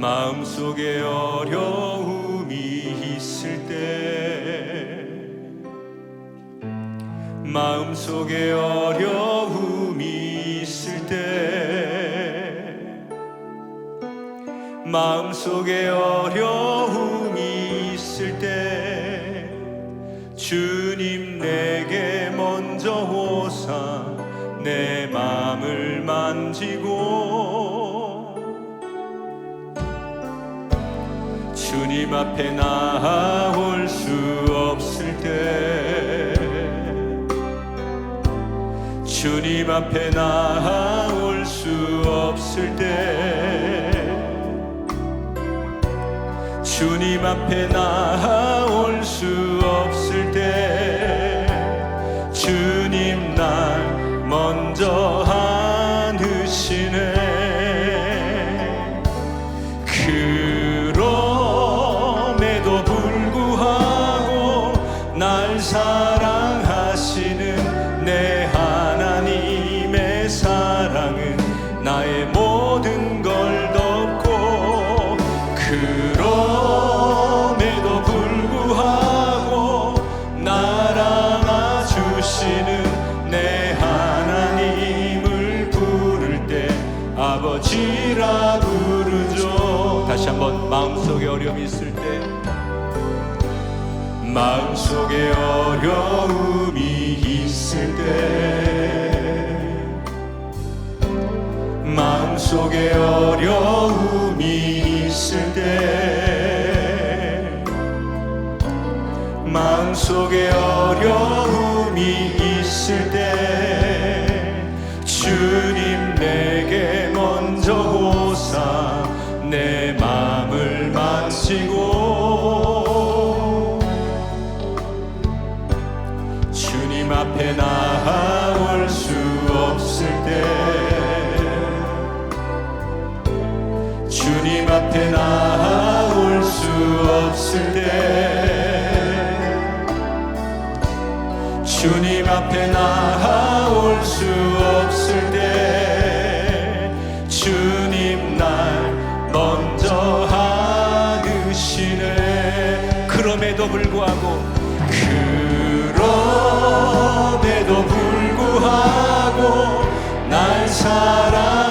마음속에 어려움이 있을 때 마음속에 어려움이 있을 때 마음속에 어려움이 있을 때 주님 내게 먼저 오사 내 마음을 만지고 주님 앞에 나올 수 없을 때 주님 앞에 나올 수 없을 때 주님 앞에 나올 수 없을 때 주님 날 먼저 사랑하시는 내 하나님의 사랑은 나의 모든 걸 덮고 그럼에도 불구하고 날 안아주시는 내 하나님을 부를 때 아버지라 부르죠. 다시 한번 마음속에 어려움이 있을 때 마음속에 어려움이 있을 때 마음속에 어려움이 있을 때 마음속에 어려움이 있을 때 주님 내게 먼저 오사 내 마음을 만지고 나올 수 없을 때 주님 앞에 나올 수 없을 때 주님 앞에 나올 수 없을 때 주님 날 먼저 안으시네. 그럼에도 불구하고 그럼에도 불구하고 날 사랑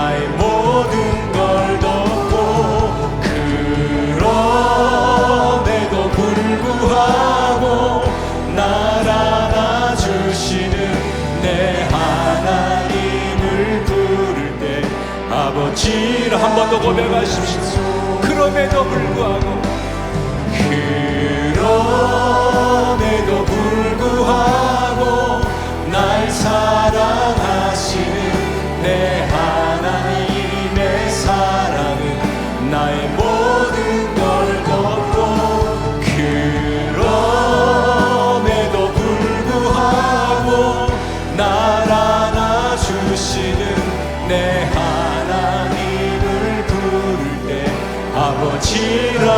나의 모든 걸 덮고 그럼에도 불구하고 날 안아주시는 내 하나님을 부를 때 아버지라 한번 더 고백하십시오. 그럼에도 불구하고 그럼 나의 모든 걸 덮고 그럼에도 불구하고 날 안아주시는 내 하나님을 부를 때 아버지라